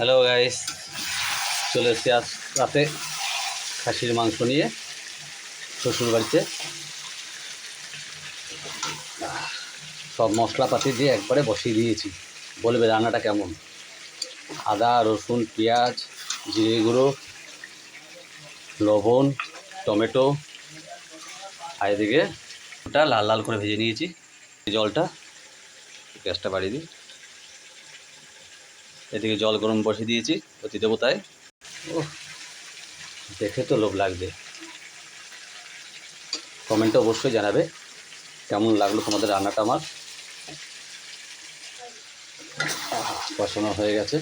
Hello guys চলে এসেছি আজ রাতে খাসির মাংস নিয়ে শ্বশুর বাড়িতে সব মশলাপাতি দিয়ে একবারে বসিয়ে দিয়েছি। বলবে রান্নাটা কেমন? আদা, রসুন, পেঁয়াজ, জিরে গুঁড়ো, লবণ, টমেটো, আর এদিকে ওটা লাল লাল করে ভেজে নিয়েছি। জলটা গ্যাসটা বাড়িয়ে দিই। এদিকে জল গরম বসিয়ে দিয়েছি অতি দেবতায়। ও দেখে তো লোভ লাগবে। কমেন্টে অবশ্যই জানাবে কেমন লাগল তোমাদের রান্নাটা আমার। কষানো হয়ে গেছে।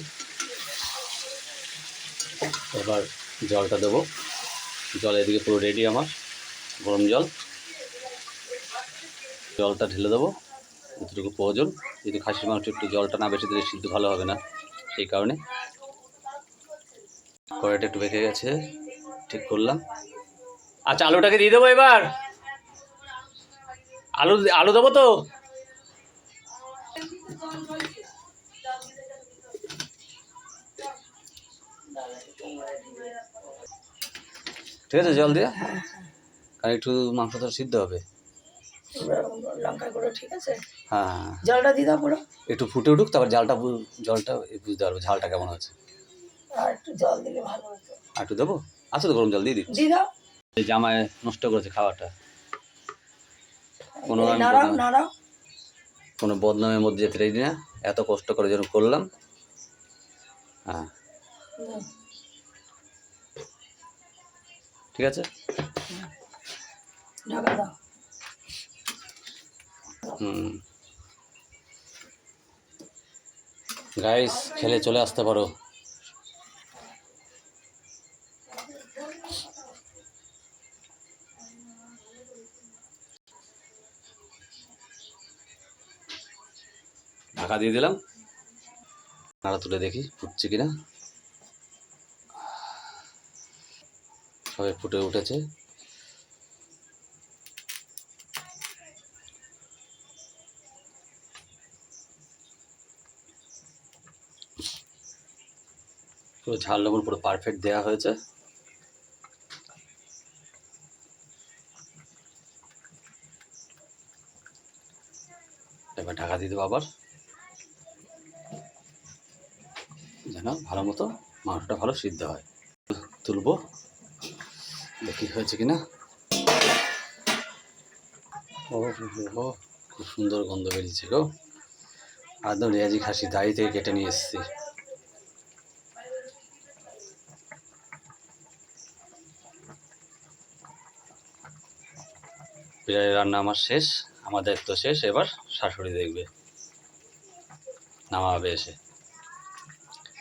এবার জলটা দেবো। জল এদিকে পুরো রেডি আমার, গরম জল। জলটা ঢেলে দেবো যতটুকু প্রয়োজন। যদি খাসির মাংস একটু জলটা না বেশি দিলে সিদ্ধ ভালো হবে না। সেই কারণে। কড়াইটা একটু বেঁকে গেছে, ঠিক করলাম। আচ্ছা আলুটাকে দিয়ে দেবো এবার। আলু আলু দেবো তো? ঠিক আছে, জল দিয়ে? কারণ একটু মাংসটা সিদ্ধ হবে। লঙ্কা গুঁড়ো ঠিক আছে? হ্যাঁ। জলটা দিয়ে দাও পুরো। একটু ফুটে উঠুক তারপর জালটা জলটা বুঝতে পারব ঝালটা কেমন আছে আর একটু জল দিলে ভালো হতো। আর একটু দেবো? আচ্ছা তো গরম জল দিয়ে দিই। দিয়ে দাও। জামায় নষ্ট করেছে খাওয়াটা কোনো নাড়াও নাড়াও। কোনো বদনামের মধ্যে যেতে চাই না। এত কষ্ট করে যেন করলাম। হ্যাঁ। ঠিক আছে? ঢাকা দাও। গাইস খেলে চলে আসতে পারো। ঢাকা দিয়ে দিলাম। নাড়া তুলে দেখি ফুটছে কিনা। সবাই ফুটে উঠেছে। পুরো ঝাল লবণ পুরো পারফেক্ট দেওয়া হয়েছে। এবার ঢাকা দিয়ে দেবো আবার। যেন ভালো মতো মাংসটা ভালো সিদ্ধ হয়। তুলবো, দেখি হয়েছে কিনা। ও খুব সুন্দর গন্ধ বেরিয়েছে গো। একদম রেয়াজি খাসি, দাড়ি থেকে কেটে নিয়ে এসেছি। বিরিয়ানি রান্না আমার শেষ আমাদের তো শেষ, এবার শাশুড়ি দেখবে, নামাবে এসে।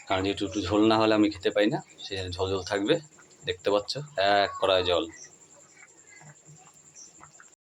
কারণ একটু একটু ঝোল না হলে আমি খেতে পাই না, সে ঝোল ঝোল থাকবে, দেখতে পাচ্ছ, এক কড়াই জল।